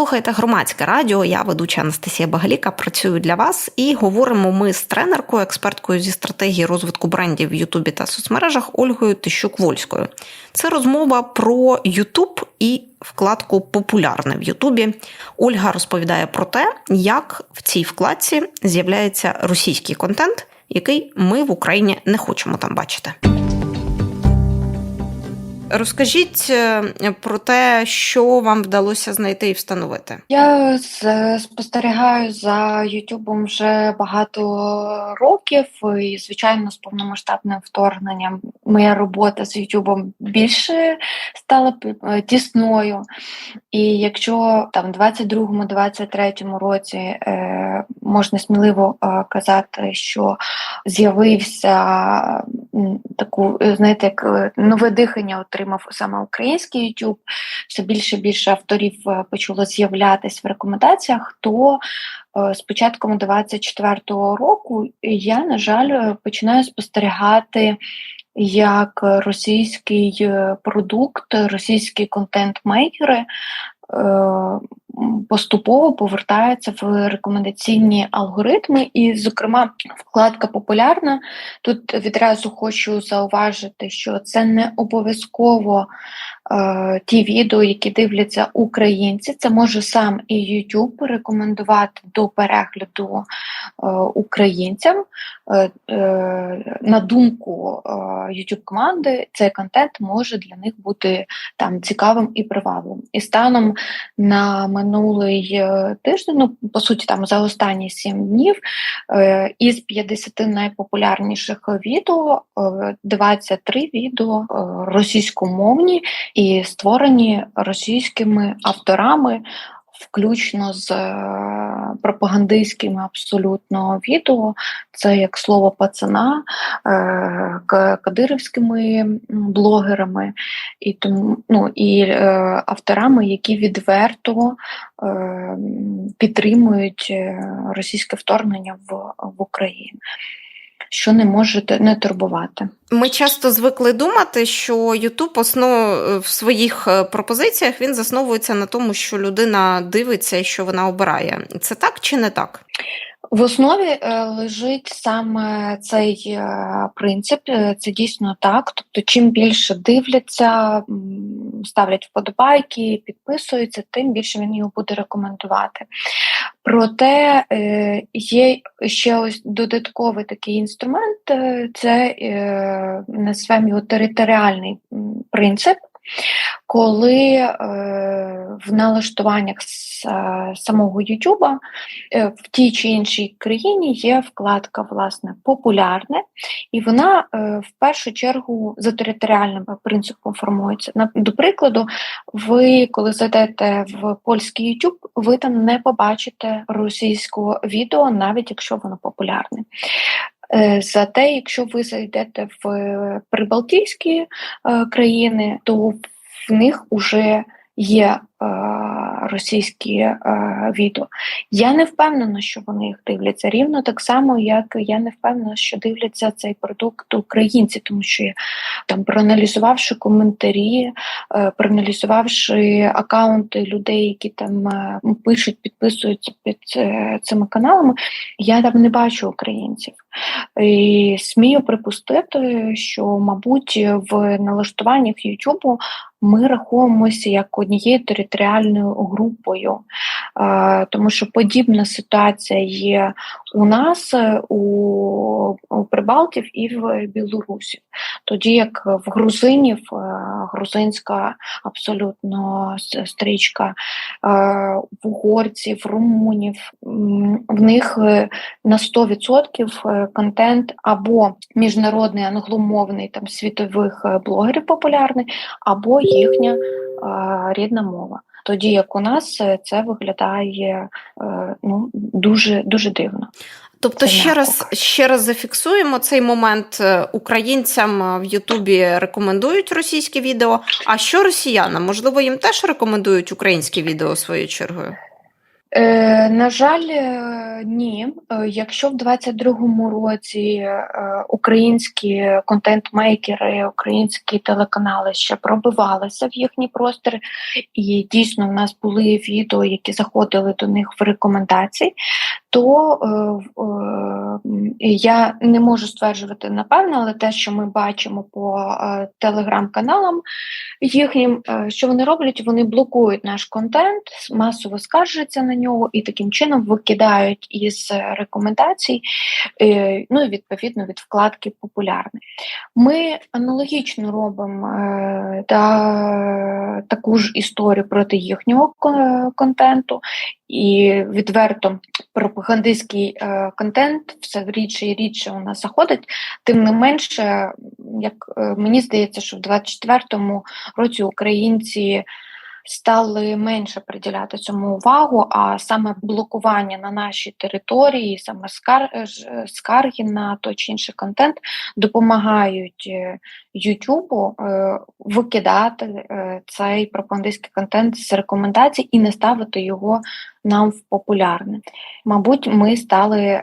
слухаєте громадське радіо. Я ведуча Анастасія Багаліка. Працюю для вас і говоримо ми з тренеркою, експерткою зі стратегії розвитку брендів в Ютубі та соцмережах Ольгою Тищук-Вольською. Це розмова про Ютуб і вкладку Популярне в Ютубі. Ольга розповідає про те, як в цій вкладці з'являється російський контент, який ми в Україні не хочемо там бачити. Розкажіть е, про те, що вам вдалося знайти і встановити. Я спостерігаю за Ютубом вже багато років, і звичайно, з повномасштабним вторгненням моя робота з Ютубом більше стала е, тісною. І якщо там в 22-23 році е, можна сміливо казати, що з'явився таку, знаєте, як нове дихання отримав саме український YouTube, все більше і більше авторів е, почало з'являтися в рекомендаціях, то е, з початком 24-го року я, на жаль, е, починаю спостерігати. Як російський продукт, російські контент-мейкери поступово повертаються в рекомендаційні алгоритми, і, зокрема, вкладка популярна. Тут відразу хочу зауважити, що це не обов'язково ті відео, які дивляться українці. Це може сам і YouTube рекомендувати до перегляду е, українцям. Е, е, на думку е, YouTube команди, цей контент може для них бути там цікавим і привабливим. І станом на минулий е, тиждень, ну по суті, там за останні 7 днів, е, із 50 найпопулярніших відео е, 23 відео е, російськомовні і створені російськими авторами. Включно з е, пропагандистськими абсолютно відео, це як слово пацана, е, кадирівськими блогерами і тому ну і е, авторами, які відверто підтримують російське вторгнення в, в Україну, що не може те- не турбувати. Ми часто звикли думати, що Ютуб основ в своїх е, пропозиціях він засновується на тому, що людина дивиться і що вона обирає. Це так чи не так? В основі е, лежить саме цей е, принцип. Е, Це дійсно так. Тобто, чим більше дивляться, ставлять вподобайки, підписуються, тим більше він його буде рекомендувати. Проте е, є ще ось додатковий такий інструмент е, це е, називаємо його територіальний принцип. Коли е, в налаштуваннях е, самого Ютуба е, в тій чи іншій країні є вкладка, власне, популярне, і вона е, в першу чергу за територіальним принципом формується. До прикладу, ви, коли зайдете в польський YouTube, ви там не побачите російського відео, навіть якщо воно популярне. Е, Зате, якщо ви зайдете в прибалтійські е, країни, то в них вже є е, російські е, відео. Я не впевнена, що вони їх дивляться рівно так само, як я не впевнена, що дивляться цей продукт українці, тому що я там проаналізувавши коментарі, е, проаналізувавши акаунти людей, які там е, пишуть, підписуються під цими каналами, я там не бачу українців. І смію припустити, що, мабуть, в налаштуваннях Ютубу ми рахуємося як однією територіальною групою, Е, тому що подібна ситуація є у нас, е, у, Прибалтів і в Білорусі. Тоді як в грузинів е, грузинська абсолютно стрічка, е, в угорців, румунів, в них на 100% е, контент або міжнародний англомовний там світових блогерів популярний, або їхня рідна мова. Тоді як у нас е, це виглядає е, ну, дуже дуже дивно. Тобто, Це ще раз, ще раз зафіксуємо цей момент е, українцям в Ютубі рекомендують російські відео. А що росіянам? Можливо, їм теж рекомендують українські відео своєю чергою? Е, на жаль, е, ні. Е, Якщо в 22-му році е, українські контент-мейкери, українські телеканали ще пробивалися в їхній простір, і дійсно в нас були відео, які заходили до них в рекомендації, то е, я не можу стверджувати напевно, але те, що ми бачимо по е, телеграм-каналам їхнім, е, що вони роблять, вони блокують наш контент, масово скаржаться на нього і таким чином викидають із е, рекомендацій, е, ну і відповідно від вкладки популярний. Ми аналогічно робимо е, та, таку ж історію проти їхнього контенту, і відверто пропагандистський е, контент все рідше і рідше у нас заходить. Тим не менше, як е, мені здається, що в 24-му році українці стали менше приділяти цьому увагу, а саме блокування на нашій території, саме скар... е, скарги на той чи інший контент допомагають е, Ютубу викидати цей пропагандистський контент з рекомендацій і не ставити його нам в популярне. Мабуть, ми стали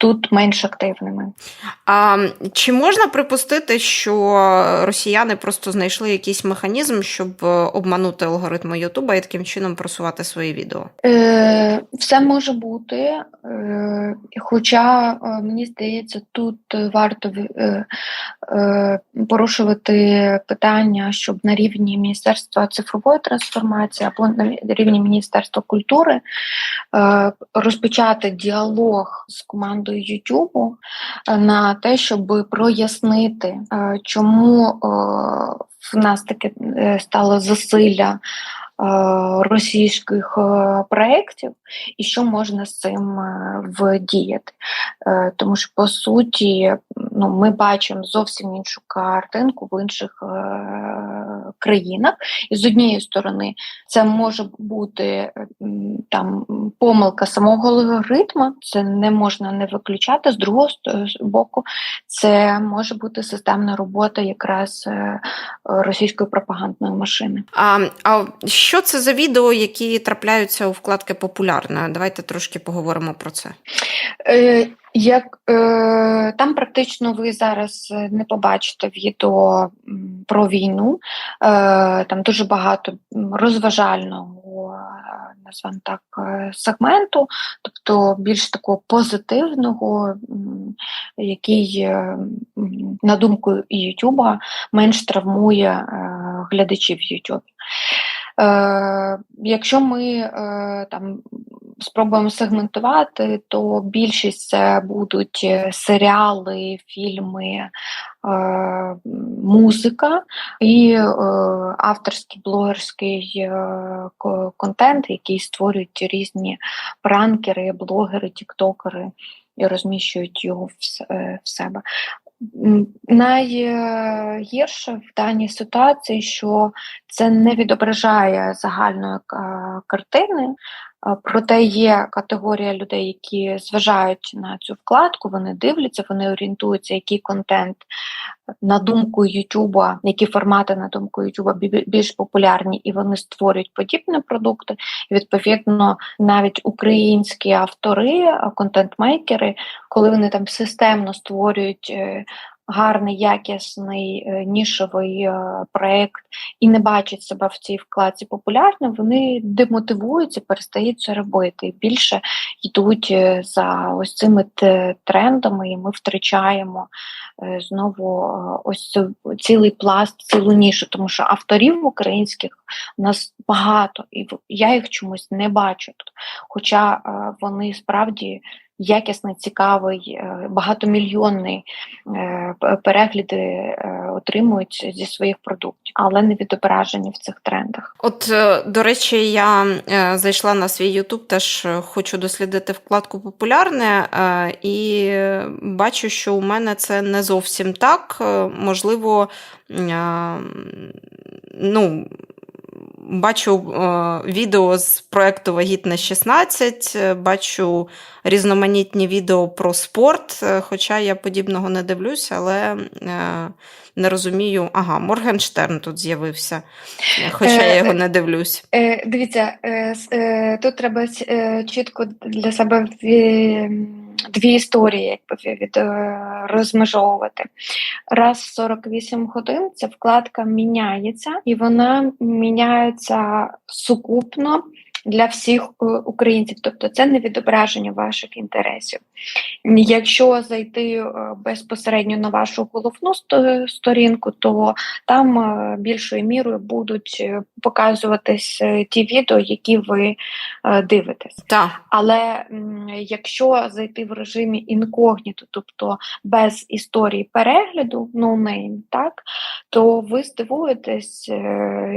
тут менш активними. А чи можна припустити, що росіяни просто знайшли якийсь механізм, щоб е, обманути алгоритми Ютуба і таким чином просувати свої відео? Е, все може бути, е, хоча е, мені здається, тут варто е, е, порушувати питання, щоб на рівні Міністерства цифрової трансформації або на рівні Міністерства культури е, розпочати діалог з командою Ютубу е, на те, щоб прояснити, е, чому е, в нас таке стало засилля російських проєктів і що можна з цим вдіяти. Тому що по суті ну, ми бачимо зовсім іншу картинку в інших країнах. І з однієї сторони, це може бути там помилка самого алгоритму, це не можна не виключати. З другого боку, це може бути системна робота якраз е, російської пропагандної машини. А, а що це за відео, які трапляються у вкладки популярне? Давайте трошки поговоримо про це. Як е, там практично ви зараз е, не побачите відео про війну, е, там дуже багато розважального, е, назвемо так, е, сегменту, тобто більш такого позитивного, який, на думку Ютуба, менш травмує глядачів Ютубі. Е, якщо ми е, там спробуємо сегментувати, то більшість це будуть е, серіали, фільми, музика і авторський блогерський контент, який створюють різні пранкери, блогери, тіктокери і розміщують його в себе. Найгірше в даній ситуації, що це не відображає загальної е, картини. Е, Проте є категорія людей, які зважають на цю вкладку, вони дивляться, вони орієнтуються, який контент на думку Ютуба, які формати на думку Ютуба більш популярні, і вони створюють подібні продукти. І, відповідно, навіть українські автори, е, контент-мейкери, коли вони там системно створюють. Гарний, якісний е, нішовий е, проект і не бачать себе в цій вкладці популярним, вони демотивуються, перестають це робити. І більше йдуть е, за ось цими трендами, і ми втрачаємо знову ось цілий пласт, цілу нішу, тому що авторів українських у нас багато, і я їх чомусь не бачу. Хоча вони справді якісний, цікавий, е, багатомільйонний е, перегляди е, отримують зі своїх продуктів, але не відображені в цих трендах. От, до речі, я зайшла на свій YouTube, теж хочу дослідити вкладку популярне, і бачу, що у мене це не зовсім так. Можливо, ну. Бачу е, відео з проекту Вагітне 16, е, бачу різноманітні відео про спорт, е, хоча я подібного не дивлюся, але е, не розумію. Ага, Моргенштерн тут з'явився, хоча я Е, його не дивлюсь. Е, дивіться, е, тут треба чітко для себе дві, дві історії від, розмежовувати. Раз в 48 годин ця вкладка міняється, і вона міняється сукупно для всіх е, українців. Тобто це не відображення ваших інтересів. Якщо зайти е, безпосередньо на вашу головну сторінку, то там е, більшою мірою будуть показуватись ті відео, які ви дивитесь. Так. Але якщо зайти в режимі інкогніто, тобто без історії перегляду, no name, так, то ви здивуєтесь.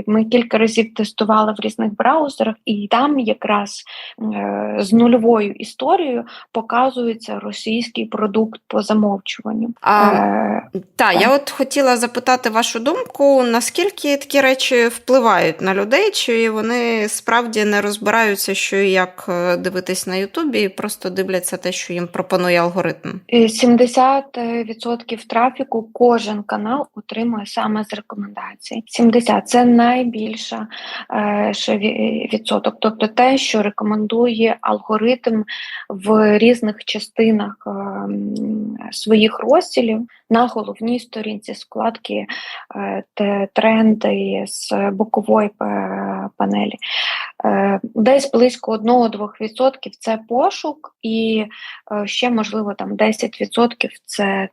Ми кілька разів тестували в різних браузерах, і там якраз е, з нульовою історією показується російський продукт по замовчуванню. А, Е, Так, я от хотіла запитати вашу думку, наскільки такі речі впливають на людей, чи вони справді не розбираються, що і як е, дивитись на Ютубі, і просто дивляться те, що їм пропонує алгоритм. Е, 70% трафіку кожен канал отримує саме з рекомендацій. 70 – це найбільша е, відсоток. Тобто те, що рекомендує алгоритм в різних частинах е, своїх розділів на головній сторінці з вкладки е, тренди з бокової панелі. Е, Десь близько 1-2% це пошук, і ще можливо там 10% це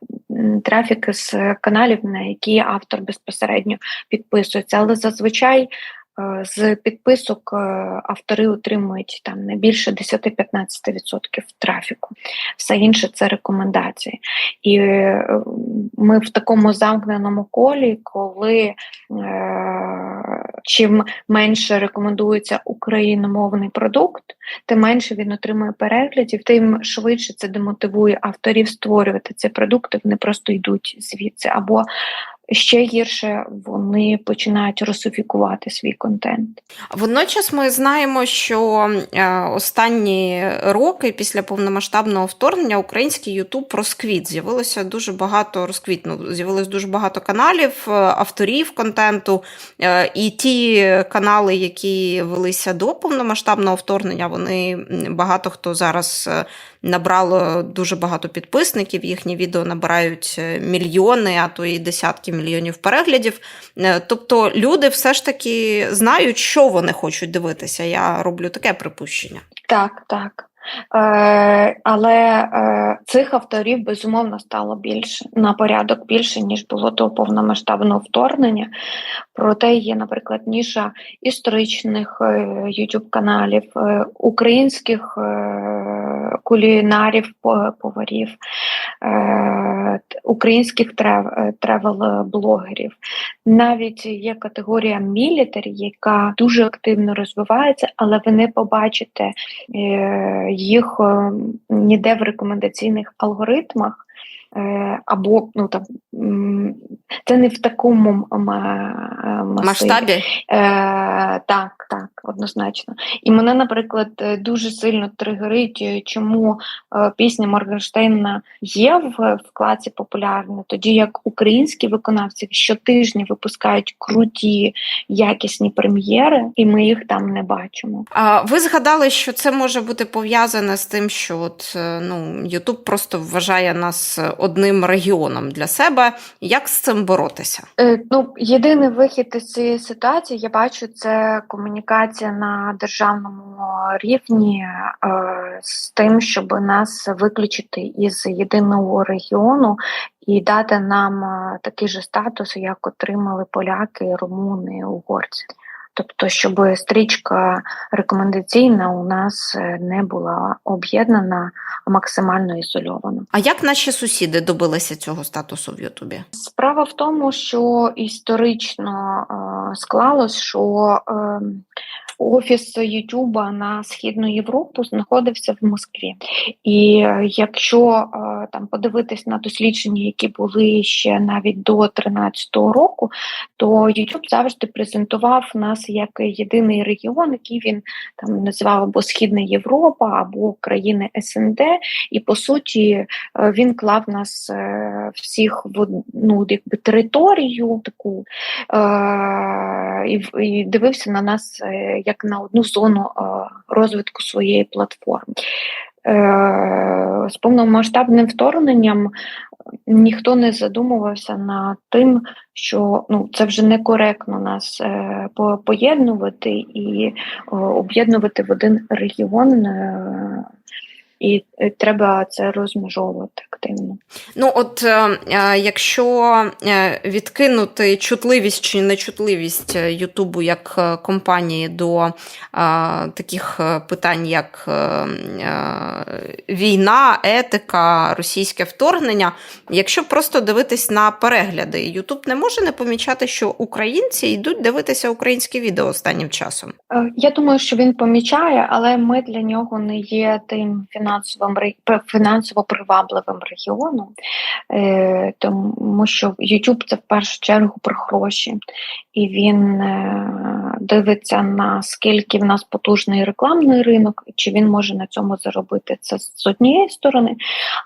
трафік з каналів, на які автор безпосередньо підписується. Але зазвичай з підписок е, автори отримують там не більше 10-15% трафіку. Все інше це рекомендації. І е, ми в такому замкненому колі, коли е, чим менше рекомендується україномовний продукт, тим менше він отримує переглядів, тим швидше це демотивує авторів створювати ці продукти. Вони просто йдуть звідси, або ще гірше вони починають русифікувати свій контент. Водночас ми знаємо, що е, останні роки після повномасштабного вторгнення український Ютуб розквіт. З'явилося дуже багато розквітнув. З'явилось дуже багато каналів, е, авторів контенту. Е, І ті канали, які велися до повномасштабного вторгнення, вони багато хто зараз набрало дуже багато підписників. Їхні відео набирають е, мільйони, а то і десятки мільйонів переглядів. Е, Тобто люди все ж таки знають, що вони хочуть дивитися. Я роблю таке припущення. Так, так. Е, але е, цих авторів безумовно стало більше на порядок більше, ніж було до повномасштабного вторгнення. Проте є, наприклад, ніша історичних youtube каналів, е, українських е, кулінарів, поварів, е, українських е, тревел-блогерів. Навіть є категорія мілітарі, яка дуже активно розвивається, але ви не побачите е, їх ніде в рекомендаційних алгоритмах. Е, Або ну там це не в такому масиві. Масштабі Е, так, так, однозначно. І мене, наприклад, е, дуже сильно тригерить, е, чому е, пісня Моргенштейна є в вкладці популярна, тоді як українські виконавці щотижня випускають круті, якісні прем'єри, і ми їх там не бачимо. А ви згадали, що це може бути пов'язане з тим, що от е, ну Ютуб просто вважає нас одним регіоном для себе. Як з цим боротися? Е, Ну, єдиний вихід із цієї ситуації, я бачу, це комунікація на державному рівні е, з тим, щоб нас виключити із єдиного регіону і дати нам е, такий же статус, як отримали поляки, румуни, угорці. Тобто, щоб стрічка рекомендаційна у нас е, не була об'єднана, а максимально ізольована. А як наші сусіди добилися цього статусу в Ютубі? Справа в тому, що історично е, склалось, що е, офіс Ютуба на східну Європу знаходився в Москві. І е, якщо е, там подивитись на дослідження, які були ще навіть до 2013 року, то Ютуб завжди презентував нас як єдиний регіон, який він там називав або Східна Європа, або країни СНД, і по суті е, він клав нас всіх в одну якби територію таку і, дивився на нас е, як на одну зону е, розвитку своєї платформи. Е, з повномасштабним вторгненням ніхто не задумувався над тим, що ну це вже некоректно нас е, поєднувати і е, об'єднувати в один регіон. І е, треба це розмежовувати активно. Ну, от е, е, якщо відкинути чутливість чи нечутливість Ютубу як компанії до таких питань, як війна, етика, російське вторгнення, якщо просто дивитись на перегляди, Ютуб не може не помічати, що українці йдуть дивитися українські відео останнім часом. Я думаю, що він помічає, але ми для нього не є тим фінансовим пе- фінансово привабливим регіоном, е, тому що YouTube це в першу чергу про гроші, і він е, дивиться на скільки в нас потужний рекламний ринок, і чи він може на цьому заробити це з однієї сторони,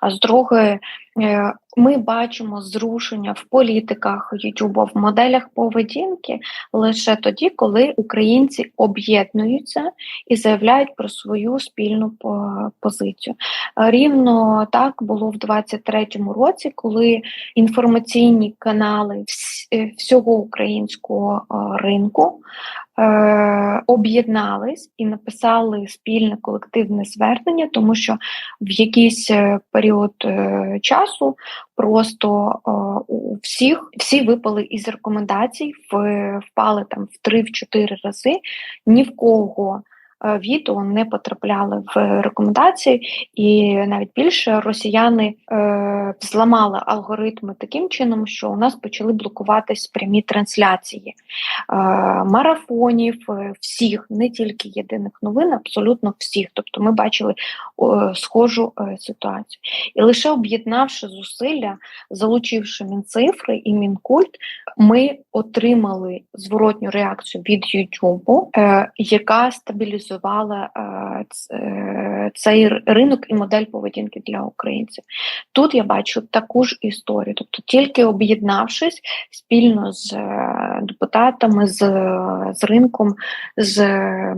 а з другої. Ми бачимо зрушення в політиках Ютуба, в моделях поведінки лише тоді, коли українці об'єднуються і заявляють про свою спільну позицію. Е, Рівно так було в 23-му році, коли інформаційні канали е, всього українського е, ринку об'єднались і написали спільне колективне звернення, тому що в якийсь період часу просто е, у всіх всі випали із рекомендацій, впали там в 3-4 рази. Ні в кого відео не потрапляли в рекомендації, і навіть більше росіяни е, зламали алгоритми таким чином, що у нас почали блокуватись прямі трансляції е, марафонів, е, всіх, не тільки єдиних новин, абсолютно всіх. Тобто ми бачили о, схожу е, ситуацію. І лише об'єднавши зусилля, залучивши Мінцифри і Мінкульт, ми отримали зворотню реакцію від YouTube, е, яка стабілізувала е, ц- е, цей ринок і модель поведінки для українців. Тут я бачу таку ж історію. Тобто, тільки об'єднавшись спільно з е, депутатами, з, з ринком, з е,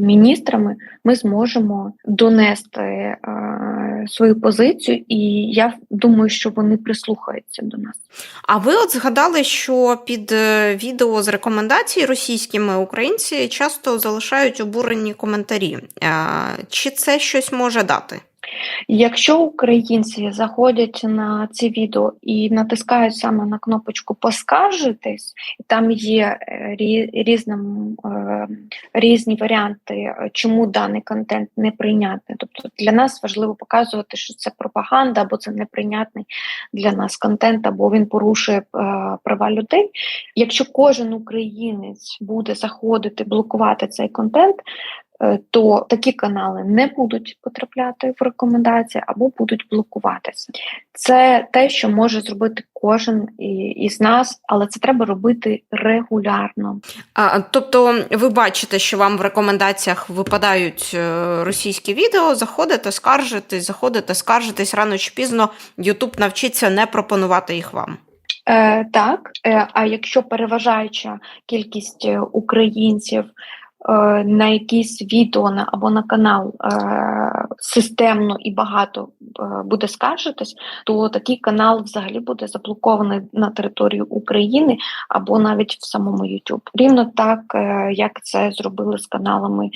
міністрами, ми зможемо донести е, свою позицію, і я думаю, що вони прислухаються до нас. А ви от згадали, що під е, відео з рекомендацій російськими українці часто залишають обурені коментарі. Е, Чи це щось може дати? Якщо українці заходять на ці відео і натискають саме на кнопочку Поскаржитись, там є е, різним, е, різні варіанти, е, чому даний контент неприйнятний. Тобто для нас важливо показувати, що це пропаганда, або це неприйнятний для нас контент, або він порушує права людей. Якщо кожен українець буде заходити, блокувати цей контент. Е, То такі канали не будуть потрапляти в рекомендації або будуть блокуватися. Це те, що може зробити кожен із нас, але це треба робити регулярно. А, Тобто, ви бачите, що вам в рекомендаціях випадають е, російські відео, заходите, скаржитесь, заходите, скаржитесь рано чи пізно. Ютуб навчиться не пропонувати їх вам. Е, так, е, а якщо переважаюча кількість е, українців на якісь відео на, або на канал е, системно і багато е, буде скаржитись, то такий канал взагалі буде заблокований на території України або навіть в самому YouTube. Рівно так, е, як це зробили з каналами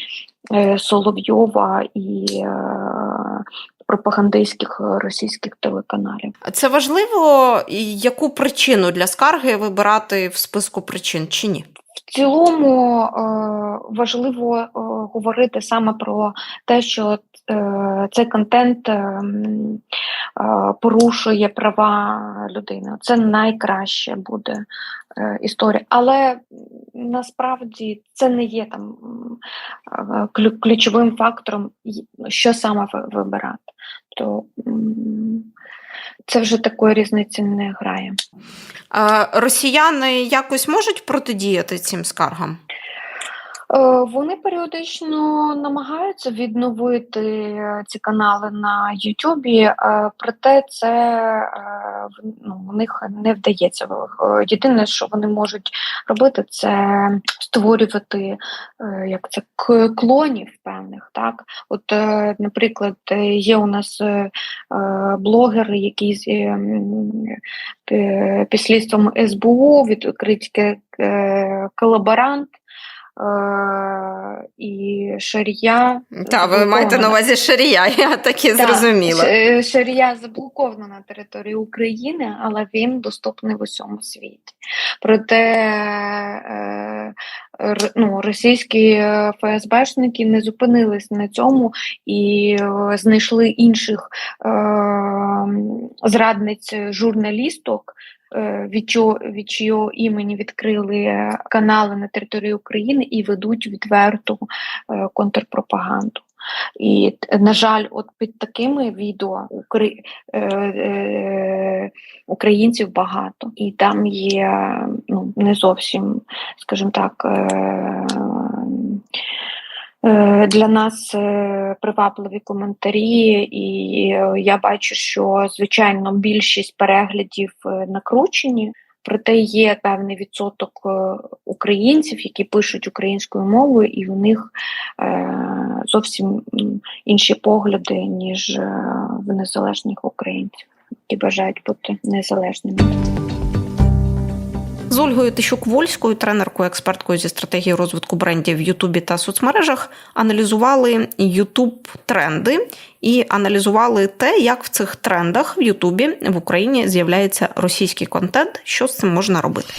е, Соловйова і е, пропагандистських е, російських телеканалів. Це важливо, яку причину для скарги вибирати в списку причин чи ні? В цілому е, важливо е, говорити саме про те, що е, цей контент е, е, порушує права людини. Це найкраще буде е, історія. Але насправді це не є там е, ключовим фактором, що саме вибирати. То це вже такої різниці не грає. А Росіяни якось можуть протидіяти цим скаргам? Е, Вони періодично намагаються відновити е, ці канали на Ютубі, е, проте це е, в- ну, них не вдається. Єдине, що вони можуть робити, це створювати як це клонів певних. Так, от, наприклад, є у нас е, е, під слідством СБУ від критики е, колаборант. Е, і Шарія. Та, ви маєте на увазі Шарія, я так і зрозуміла. Шарія заблоковано на території України, але він доступний в усьому світі. Проте е, ну, російські е, ФСБшники не зупинились на цьому і е, знайшли інших е, зрадниць журналісток. Е, Від чого від чого імені відкрили е, канали на території України і ведуть відверту е, контрпропаганду. І на жаль, от під такими відео укра- е, е, українців багато, і там є ну, не зовсім, скажімо так. Е, для нас е, привабливі коментарі, і е, я бачу, що звичайно більшість переглядів е, накручені. Проте є певний відсоток е, українців, які пишуть українською мовою, і у них е, зовсім інші погляди, ніж е, в незалежних українців, які бажають бути незалежними. З Ольгою Тищук-Вольською, тренеркою, експерткою зі стратегії розвитку брендів в Ютубі та соцмережах, аналізували Ютуб тренди і аналізували те, як в цих трендах в Ютубі в Україні з'являється російський контент, що з цим можна робити.